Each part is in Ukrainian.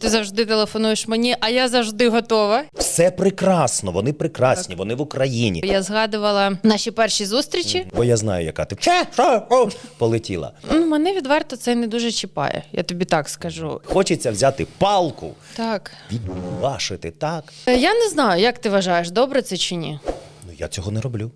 Ти завжди телефонуєш мені, а я завжди готова. Все прекрасно, вони прекрасні, вони в Україні. Я згадувала наші перші зустрічі. Бо я знаю, яка ти Че? Що? О! полетіла. Ну, мене відверто це не дуже чіпає. Я тобі так скажу. Хочеться взяти палку, Так відбашити так. Е, я не знаю, як ти вважаєш, добре це чи ні? Ну я цього не роблю.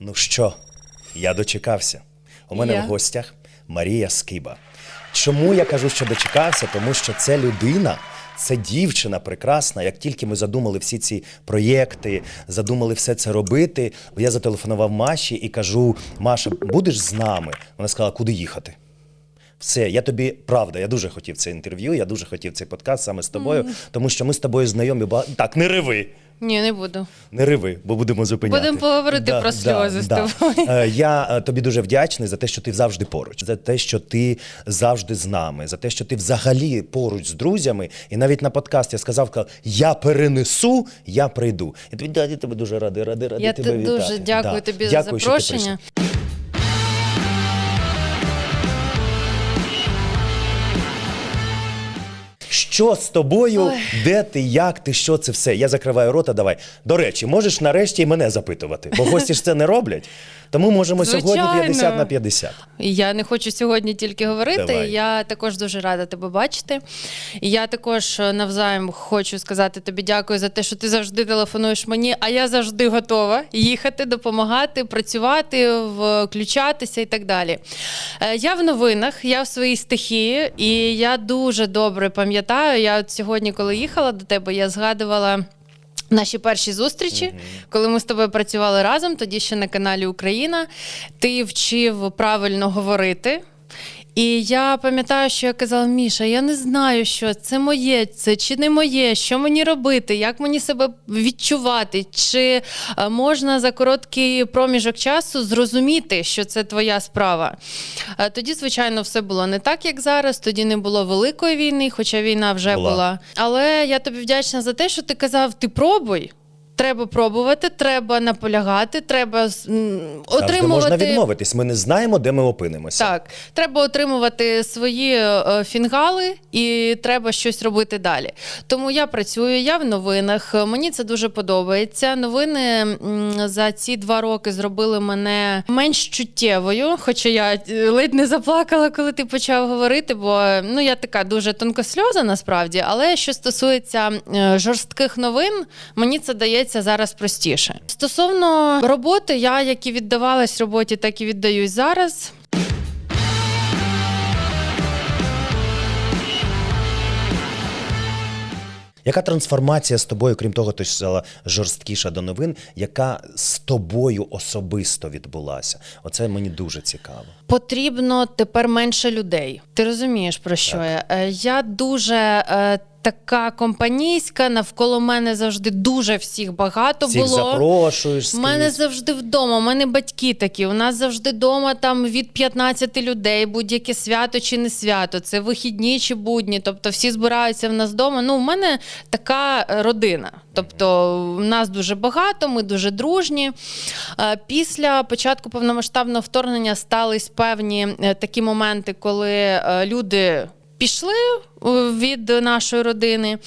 Ну що, я дочекався. У мене Я? в гостях Марія Скиба. Чому я кажу, що дочекався? Тому що це людина, це дівчина прекрасна. Як тільки ми задумали всі ці проєкти, задумали все це робити, я зателефонував Маші і кажу: Маша, будеш з нами? Вона сказала, куди їхати? Все, я тобі правда, я дуже хотів це інтерв'ю, я дуже хотів цей подкаст саме з тобою, тому що ми з тобою знайомі. Ба... Так, не реви. Ні, не буду. Не риви, бо будемо зупиняти. Будемо поговорити про сльози з тобою. Е, Я е, тобі дуже вдячний за те, що ти завжди поруч, за те, що ти завжди з нами, за те, що ти взагалі поруч з друзями. І навіть на подкаст я сказав, я перенесу, я прийду. І тобі да, я тебе дуже радий, радий, радий Я тебе те- вітати. дуже дякую Да. тобі Дякую, за що ти запрошення. Що з тобою? Де ти, як ти, що це все? Я закриваю рота. Давай. До речі, можеш нарешті і мене запитувати, бо гості ж це не роблять. Тому можемо сьогодні 50 на 50. Я не хочу сьогодні тільки говорити. Давай. Я також дуже рада тебе бачити. І я також е, навзаєм хочу сказати тобі дякую за те, що ти завжди телефонуєш мені, а я завжди готова їхати, допомагати, працювати, включатися і так далі. Е, Я в новинах, я в своїй стихії, і я дуже добре пам'ятаю. Я от сьогодні, коли їхала до тебе, я згадувала. Наші перші зустрічі, коли ми з тобою працювали разом, тоді ще на каналі Україна, ти вчив правильно говорити. І я пам'ятаю, що я казала: Міша, я не знаю, що це моє, це чи не моє, що мені робити, як мені себе відчувати, чи е, можна за короткий проміжок часу зрозуміти, що це твоя справа. Е, Тоді, звичайно, все було не так, як зараз. Тоді не було великої війни, хоча війна вже Була. була. Але я тобі вдячна за те, що ти казав: ти пробуй. Треба пробувати, треба наполягати, треба м, Завжди отримувати. можна відмовитись. Ми не знаємо, де ми опинимося. Так, треба отримувати свої е, фінгали і треба щось робити далі. Тому я працюю, я в новинах. Мені це дуже подобається. Новини м, за ці два роки зробили мене менш чуттєвою, хоча я е, ледь не заплакала, коли ти почав говорити, бо ну я така дуже тонкосльоза насправді. Але що стосується е, жорстких новин, мені це дається зараз простіше. Стосовно роботи, я як і віддавалась роботі, так і віддаюсь зараз. Яка трансформація з тобою, крім того, ти ж сказала жорсткіша до новин, яка з тобою особисто відбулася? Оце мені дуже цікаво. Потрібно тепер менше людей. Ти розумієш про що я? Е, Я дуже. Така компанійська, навколо мене завжди дуже всіх багато Всіх було. запрошуєш. У мене скрізь. завжди вдома, у мене батьки такі. У нас завжди вдома там від 15 людей, будь-яке свято чи не свято. Це вихідні чи будні. Тобто всі збираються в нас вдома. Ну, у мене така е, родина. Тобто, нас дуже багато, ми дуже дружні. Е, Після початку повномасштабного вторгнення стались певні е, такі моменти, коли люди. Пішли е, від нашої родини.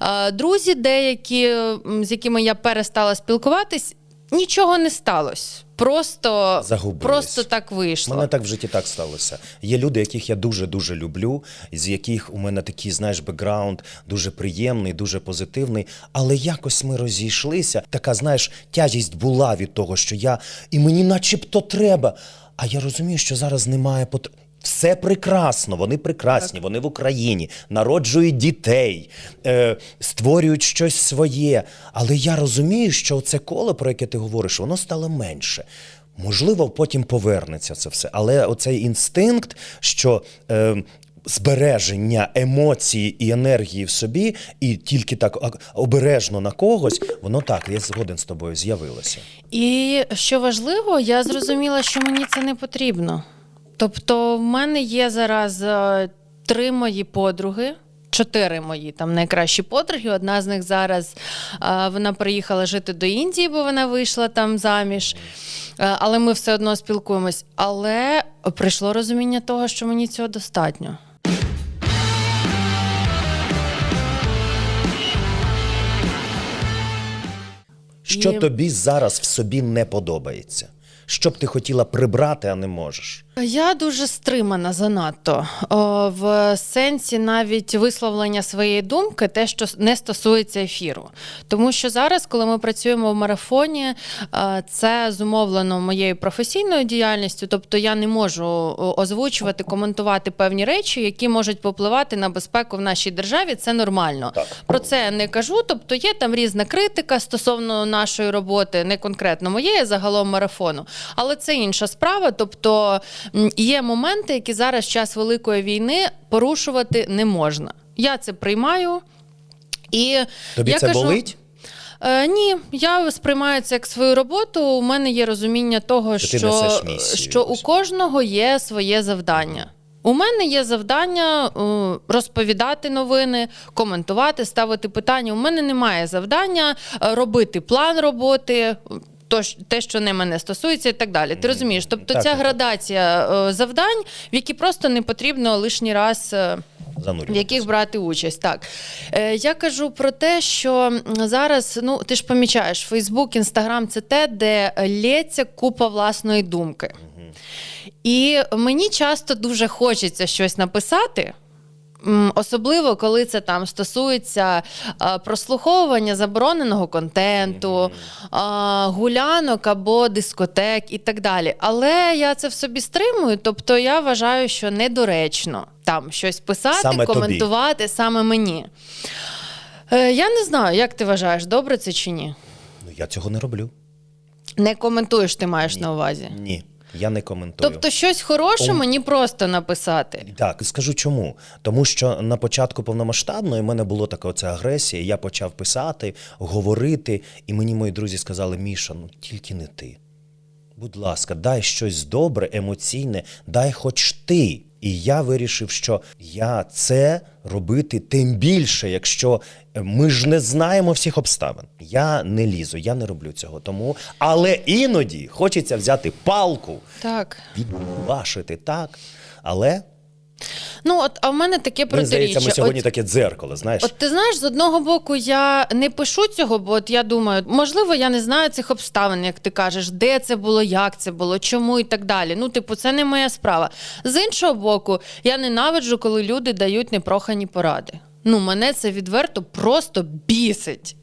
Е, Друзі, деякі, з якими я перестала спілкуватись, нічого не сталося. Просто, Загубились. просто так вийшло. мене так в житті так сталося. Є люди, яких я дуже дуже люблю, з яких у мене такий, знаєш, бекграунд дуже приємний, дуже позитивний. Але якось ми розійшлися. Така, знаєш, тяжість була від того, що я і мені, начебто, треба. А я розумію, що зараз немає потреби. Все прекрасно, вони прекрасні, вони в Україні, народжують дітей, е, створюють щось своє. Але я розумію, що це коло, про яке ти говориш, воно стало менше. Можливо, потім повернеться це все. Але оцей інстинкт, що е, збереження емоції і енергії в собі, і тільки так обережно на когось, воно так, я згоден з тобою, з'явилося. І що важливо, я зрозуміла, що мені це не потрібно. Тобто, в мене є зараз е, три мої подруги. чотири мої там найкращі подруги. Одна з них зараз е, вона приїхала жити до Індії, бо вона вийшла там заміж. Е, але ми все одно спілкуємось. Але прийшло розуміння того, що мені цього достатньо. Що І- тобі зараз в собі не подобається? Що б ти хотіла прибрати, а не можеш? Я дуже стримана занадто в сенсі навіть висловлення своєї думки, те, що не стосується ефіру. Тому що зараз, коли ми працюємо в марафоні, е, це зумовлено моєю професійною діяльністю. Тобто я не можу озвучувати, коментувати певні речі, які можуть попливати на безпеку в нашій державі. Це нормально. Так. Про це я не кажу. Тобто є там різна критика стосовно нашої роботи, не конкретно моєї, а загалом марафону. Але це інша справа. Тобто є моменти, які зараз в час великої війни порушувати не можна. Я це приймаю. І Тобі я це кажу, болить? Е, ні, я сприймаю це як свою роботу. У мене є розуміння того, Що ти що, місію що у кожного є своє завдання. У мене є завдання е, розповідати новини, коментувати, ставити питання. У мене немає завдання е, робити план роботи. То, те, що не мене стосується, і так далі. Ти розумієш? Тобто Так, ця так, градація е, завдань, в які просто не потрібно лишній раз. е, в яких брати участь. Так е, я кажу про те, що зараз, ну ти ж помічаєш, Фейсбук, Інстаграм це те, де лється купа власної думки. І мені часто дуже хочеться щось написати. Особливо, коли це там стосується а, прослуховування забороненого контенту, а, гулянок або дискотек і так далі. Але я це в собі стримую, тобто я вважаю, що недоречно там щось писати, Саме тобі. коментувати саме мені. Е, я не знаю, як ти вважаєш, добре це чи ні? Ну, я цього не роблю. Не коментуєш, ти маєш на увазі. Ні, я не коментую. Тобто, щось хороше Ом. мені просто написати. Так, скажу чому. Тому що на початку повномасштабної в мене було така оця агресія. Я почав писати, говорити, і мені мої друзі сказали: Міша, ну тільки не ти. Будь ласка, дай щось добре, емоційне, дай хоч ти. І я вирішив, що я це робити тим більше, якщо е, ми ж не знаємо всіх обставин. Я не лізу, я не роблю цього. Тому, але іноді хочеться взяти палку, Так. відбашити так. Але Ну, от, а в мене таке Мені здається, ми сьогодні От, таке дзеркало, знаєш. от ти знаєш, з одного боку, я не пишу цього, бо от я думаю, можливо, я не знаю цих обставин, як ти кажеш, де це було, як це було, чому і так далі. Ну, типу, це не моя справа. З іншого боку, я ненавиджу, коли люди дають непрохані поради. Ну, мене це відверто просто бісить.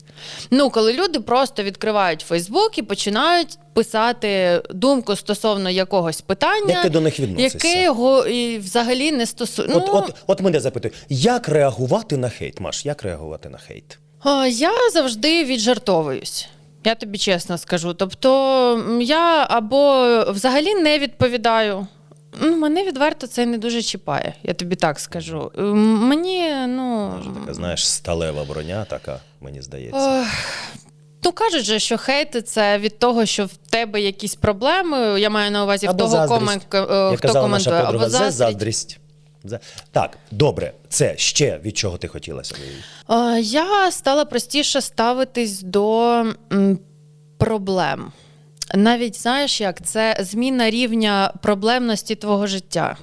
Ну, коли люди просто відкривають Фейсбук і починають писати думку стосовно якогось питання, Як ти до них відносишся? яке його і взагалі не стосується. От, от, от мене запитують, як реагувати на хейт? Маш, як реагувати на хейт? А, Я завжди віджартовуюсь. Я тобі чесно скажу. Тобто я або взагалі не відповідаю. Ну, Мене відверто це не дуже чіпає, я тобі так скажу. Мені, ну. Знаєш, сталева броня, така, мені здається. Ну, кажуть же, що хейт це від того, що в тебе якісь проблеми. Я маю на увазі в Або того, комент, хто казала коментує, наша подруга, або заздрість. заздрість. Так, добре, це ще від чого ти? Е, Я стала простіше ставитись до проблем. Навіть знаєш, як це зміна рівня проблемності твого життя.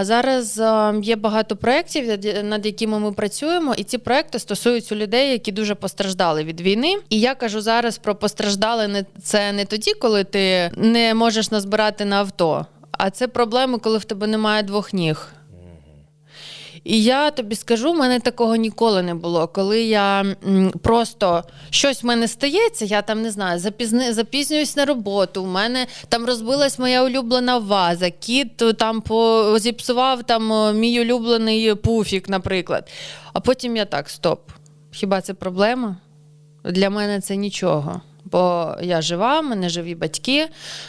Зараз є багато проєктів, над якими ми працюємо, і ці проекти стосуються людей, які дуже постраждали від війни. І я кажу зараз про постраждали не це не тоді, коли ти не можеш назбирати на авто, а це проблеми, коли в тебе немає двох ніг. І я тобі скажу, в мене такого ніколи не було. Коли я просто щось в мене стається, я там не знаю, запізни, запізнююсь на роботу. У мене там розбилась моя улюблена ваза, кіт там по, зіпсував там мій улюблений пуфік, наприклад. А потім я так: стоп. Хіба це проблема? Для мене це нічого. Бо я жива, в мене живі батьки,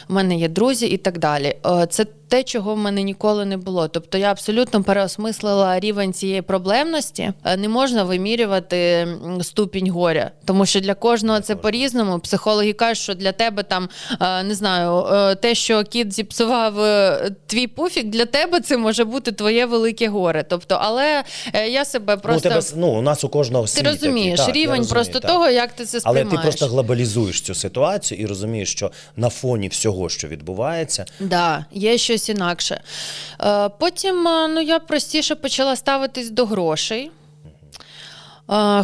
в мене є друзі і так далі. Е, Це те, чого в мене ніколи не було. Тобто я абсолютно переосмислила рівень цієї проблемності. Е, Не можна вимірювати ступінь горя, тому що для кожного це по-різному. Психологи кажуть, що для тебе там е, не знаю, те, що кіт зіпсував твій пуфік, для тебе це може бути твоє велике горе. Тобто, але я себе просто Ну, у тебе, ну, у нас у кожного ти розумієш такий. Так, рівень розумію, просто так. того, як ти це Але ти просто глобалізуєш цю ситуацію і розумієш, що на фоні всього, що відбувається, Да, є щось інакше. Е, потім е, ну, я простіше почала ставитись до грошей.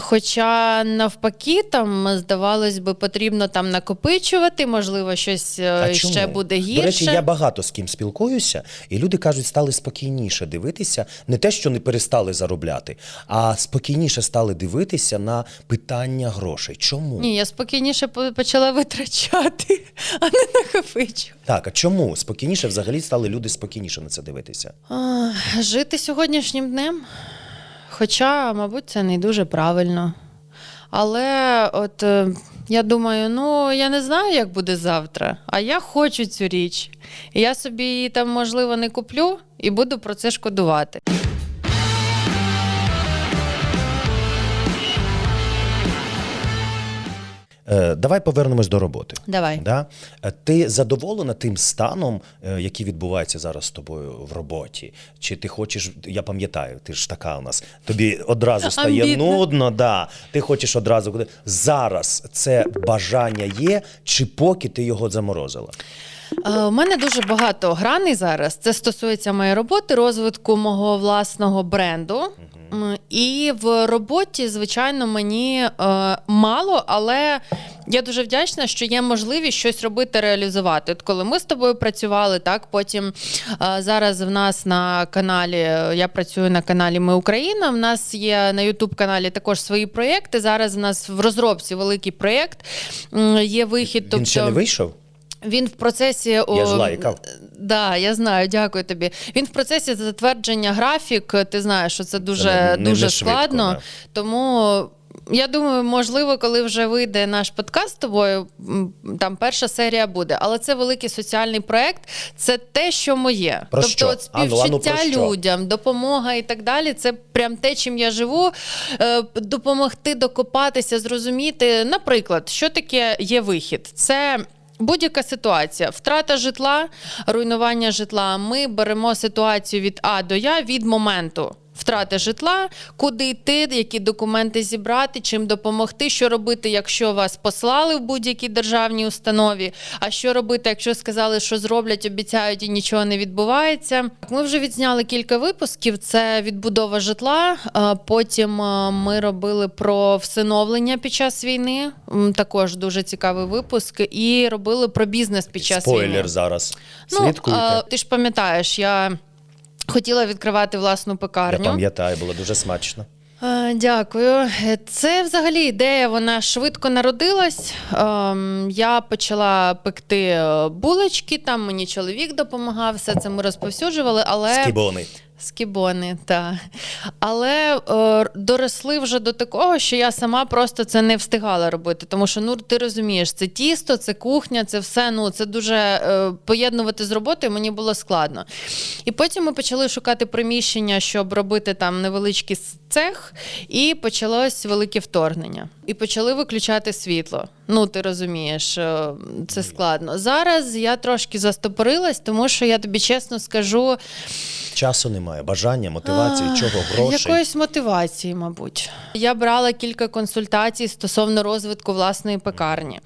Хоча навпаки, там здавалось би, потрібно там накопичувати, можливо, щось е, А ще чому? буде гірше. До речі, я багато з ким спілкуюся, і люди кажуть, стали спокійніше дивитися, не те, що не перестали заробляти, а спокійніше стали дивитися на питання грошей. Чому? Ні, я спокійніше почала витрачати, а не накопичувати. Так, а чому спокійніше взагалі стали люди спокійніше на це дивитися? А, Жити сьогоднішнім днем. Хоча, мабуть, це не дуже правильно. Але от е, я думаю, ну я не знаю, як буде завтра, а я хочу цю річ. І я собі її там, можливо, не куплю і буду про це шкодувати. Давай повернемось до роботи. Давай. Да? Е, Ти задоволена тим станом, е, який відбувається зараз з тобою в роботі? Чи ти хочеш, я пам'ятаю, ти ж така у нас, тобі одразу стає Амбітна. нудно, да. ти хочеш одразу. Зараз це бажання є, чи поки ти його заморозила? Е, У мене дуже багато граней зараз. Це стосується моєї роботи, розвитку мого власного бренду. І в роботі, звичайно, мені е, мало, але я дуже вдячна, що є можливість щось робити, реалізувати. От коли ми з тобою працювали, так потім е, зараз в нас на каналі, е, я працюю на каналі Ми Україна. В нас є на Ютуб каналі також свої проєкти. Зараз в нас в розробці великий проєкт. М, Є вихід. Він ще не тобто- вийшов? Він в процесі Я о, ж лайкав. Да, я знаю, дякую тобі. Він в процесі затвердження графік. Ти знаєш, що це дуже, не- не- дуже не швидко, складно. да. Тому я думаю, можливо, коли вже вийде наш подкаст з тобою, там перша серія буде. Але це великий соціальний проект. Це те, що моє. Про тобто, що? от ну, ну, співчуття про людям, допомога і так далі. Це прям те, чим я живу. Е, Допомогти докопатися, зрозуміти. Наприклад, що таке є вихід? Це. Будь-яка ситуація, втрата житла, руйнування житла. Ми беремо ситуацію від А до Я від моменту. Втрати житла, куди йти, які документи зібрати, чим допомогти, що робити, якщо вас послали в будь-якій державній установі. А що робити, якщо сказали, що зроблять, обіцяють і нічого не відбувається. Ми вже відзняли кілька випусків. Це відбудова житла. Потім ми робили про всиновлення під час війни. Також дуже цікавий випуск. І робили про бізнес під час Спойлер війни. зараз. Ну, Слідкуйте. ти ж пам'ятаєш, я хотіла відкривати власну Я пекарню. пам'ятаю, було дуже смачно. Дякую. Це взагалі ідея. Вона швидко народилась. Ем, Я почала пекти е, булочки. Там мені чоловік допомагав. Все це ми розповсюджували. Але Скібони. Скібони, так. Але е, доросли вже до такого, що я сама просто це не встигала робити. Тому що ну ти розумієш, це тісто, це кухня, це все. Ну це дуже е, поєднувати з роботою мені було складно. І потім ми почали шукати приміщення, щоб робити там невеличкий цех, і почалось велике вторгнення. І почали виключати світло. Ну, ти розумієш, е, це складно. Зараз я трошки застопорилась, тому що я тобі чесно скажу. Часу немає, бажання, мотивації, А, чого, грошей. Якоїсь мотивації, мабуть. Я брала кілька консультацій стосовно розвитку власної пекарні.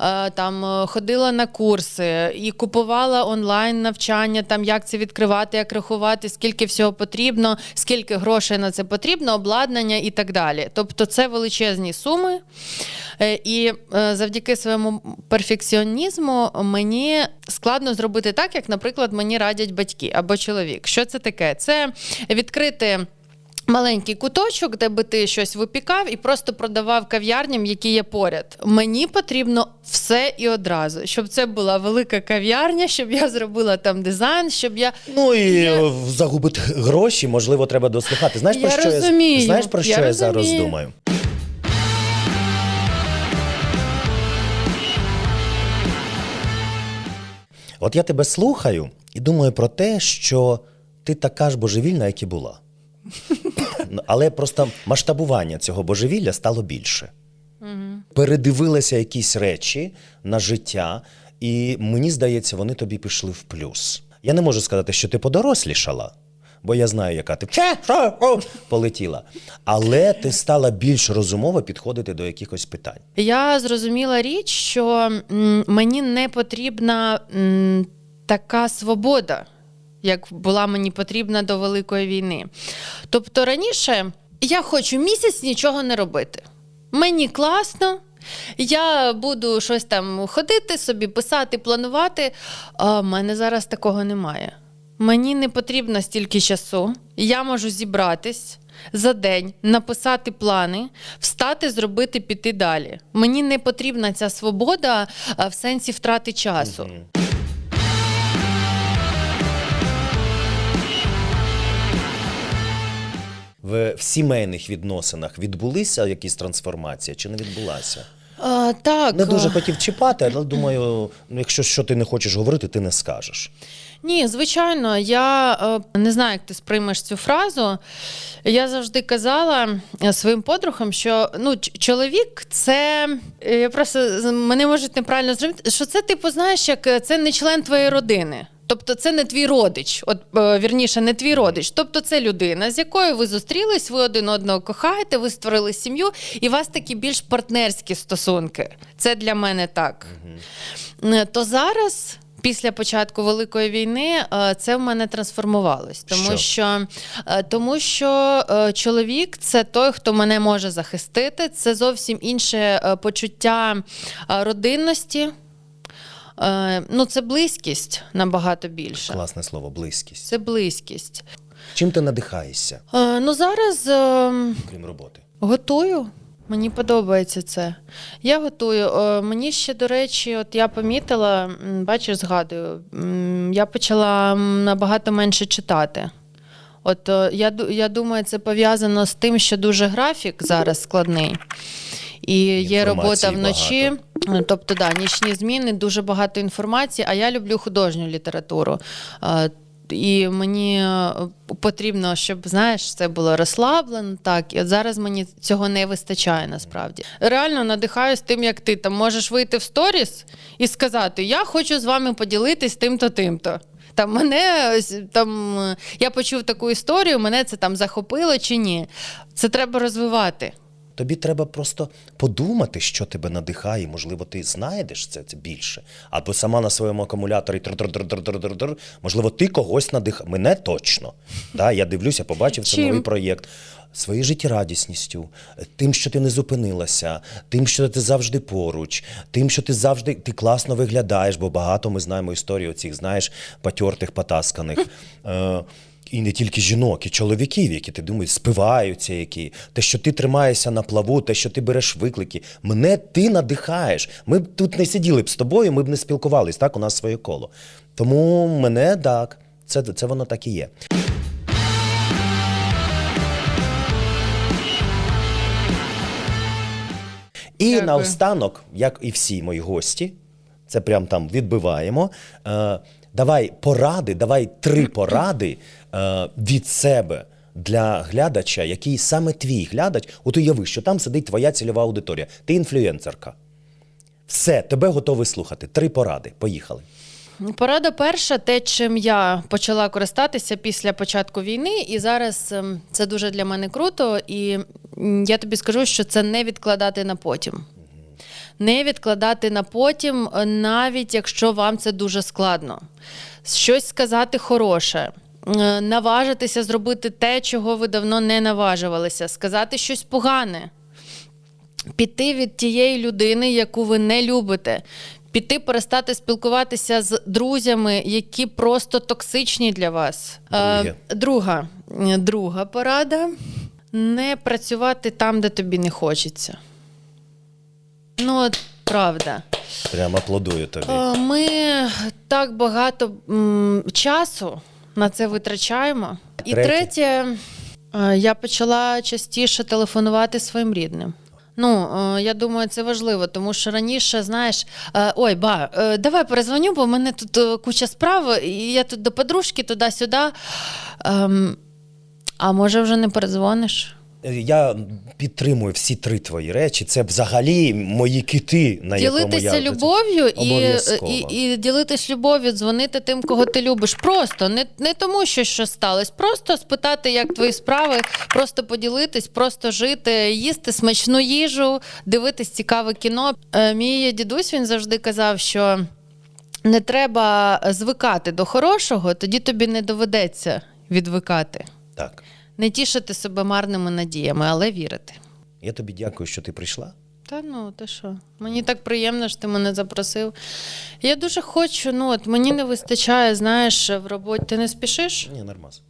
Е, Там е, ходила на курси і купувала онлайн навчання, там як це відкривати, як рахувати, скільки всього потрібно, скільки грошей на це потрібно, обладнання і так далі. Тобто це величезні суми. Е, І завдяки своєму перфекціонізму мені складно зробити так, як, наприклад, мені радять батьки або чоловік. Що це таке? Це відкрити. Маленький куточок, де би ти щось випікав і просто продавав кав'ярням, які є поряд. Мені потрібно все і одразу, щоб це була велика кав'ярня, щоб я зробила там дизайн, щоб я Ну і е, загубити гроші, можливо, треба дослухати. Знаєш, про що розумію, я знаєш про що я, зараз думаю? От я тебе слухаю і думаю про те, що ти така ж божевільна, як і була. Але просто масштабування цього божевілля стало більше. Передивилася якісь речі на життя, і мені здається, вони тобі пішли в плюс. Я не можу сказати, що ти подорослішала, бо я знаю, яка ти «Че? Полетіла. Але ти стала більш розумово підходити до якихось питань. Я зрозуміла річ, що мені не потрібна така свобода, як була мені потрібна до Великої війни. Тобто раніше я хочу місяць нічого не робити. Мені класно. Я буду щось там ходити, собі писати, планувати. А в мене зараз такого немає. Мені не потрібно стільки часу. Я можу зібратись за день, написати плани, встати, зробити, піти далі. Мені не потрібна ця свобода в сенсі втрати часу. В, в сімейних відносинах відбулися якісь трансформації чи не відбулася? А, так, Не дуже хотів чіпати, але думаю, ну, якщо що ти не хочеш говорити, ти не скажеш. Ні, звичайно, я е, не знаю, як ти сприймеш цю фразу. Я завжди казала е, своїм подругам, що ну, чоловік це е, я просто мене можуть неправильно зрозуміти, що це, типу, знаєш, як це не член твоєї родини. Тобто це не твій родич, от е, вірніше, не твій родич. Тобто це людина, з якою ви зустрілись, ви один одного кохаєте, ви створили сім'ю, і у вас такі більш партнерські стосунки. Це для мене так. Е, То зараз. Після початку великої війни е, це в мене трансформувалось, тому Що? що, тому що чоловік це той, хто мене може захистити. Це зовсім інше почуття родинності. Е, Ну, це близькість набагато більше. Класне слово, близькість. Це близькість. Чим ти надихаєшся, Е, Ну зараз е, крім роботи? готую. Мені подобається це. Я готую. Е, Мені ще, до речі, от я помітила, м, бачиш, згадую, м, я почала м, набагато менше читати. От е, я, ду- я думаю, це пов'язано з тим, що дуже графік зараз складний. І є робота вночі. Е, Тобто, да, нічні зміни, дуже багато інформації, а я люблю художню літературу. Е, І мені е, потрібно, щоб знаєш, це було розслаблено. Так, і от зараз мені цього не вистачає насправді. Реально надихаюсь тим, як ти там можеш вийти в сторіс і сказати: Я хочу з вами поділитись тим-то, тим-то. Там мене там е, я почув таку історію, мене це там захопило чи ні. Це треба розвивати. Тобі треба просто подумати, що тебе надихає. Можливо, ти знайдеш це, це більше. Або сама на своєму акумуляторі. Можливо, ти когось надихає. Мене точно. Да, я дивлюся, побачив це новий проєкт. Своєю життєрадісністю, тим, що ти не зупинилася, тим, що ти завжди поруч, тим, що ти завжди ти класно виглядаєш, бо багато ми знаємо історію цих, знаєш, потертих, потасканих. І не тільки жінок, і чоловіків, які ти думаєш, спиваються, які те, що ти тримаєшся на плаву, те, що ти береш виклики. Мене ти надихаєш. Ми б тут не сиділи б з тобою, ми б не спілкувались, так, у нас своє коло. Тому мене так, це, це воно так і є. І Дякую. наостанок, як і всі мої гості, це прям там відбиваємо. Е, давай поради, давай три поради від себе для глядача, який саме твій глядач. От уяви, що там сидить твоя цільова аудиторія. Ти інфлюенсерка. Все, тебе готовий слухати. Три поради. Поїхали. Порада перша, те, чим я почала користатися після початку війни, і зараз ем, це дуже для мене круто. І я тобі скажу, що це не відкладати на потім. Не відкладати на потім, е, навіть якщо вам це дуже складно. Щось сказати хороше. Е, Наважитися зробити те, чого ви давно не наважувалися, сказати щось погане, піти від тієї людини, яку ви не любите. Піти перестати спілкуватися з друзями, які просто токсичні для вас. Друге. Е, друга, е, друга порада не працювати там, де тобі не хочеться. Ну, от правда. Прямо аплодую тобі. Ми так багато часу на це витрачаємо. І Третє. е, я почала частіше телефонувати своїм рідним. Ну, е, я думаю, це важливо, тому що раніше, знаєш, е, ой, ба, давай перезвоню, бо в мене тут куча справ, і я тут до подружки туди-сюди. Ем, а може вже не перезвониш? Я підтримую всі три твої речі. Це взагалі мої кити, на якому Ділитися я любов'ю і, Обов'язково. і, і ділитись любов'ю, дзвонити тим, кого ти любиш. Просто не, не тому, що щось сталося, просто спитати, як твої справи, просто поділитись, просто жити, їсти смачну їжу, дивитись цікаве кіно. Е, Мій дідусь він завжди казав, що не треба звикати до хорошого, тоді тобі не доведеться відвикати. Так. Не тішити себе марними надіями, але вірити. Я тобі дякую, що ти прийшла. Та ну, ти що? Мені так приємно, що ти мене запросив. Я дуже хочу, ну от мені не вистачає, знаєш, в роботі. Ти не спішиш? Ні, нормас.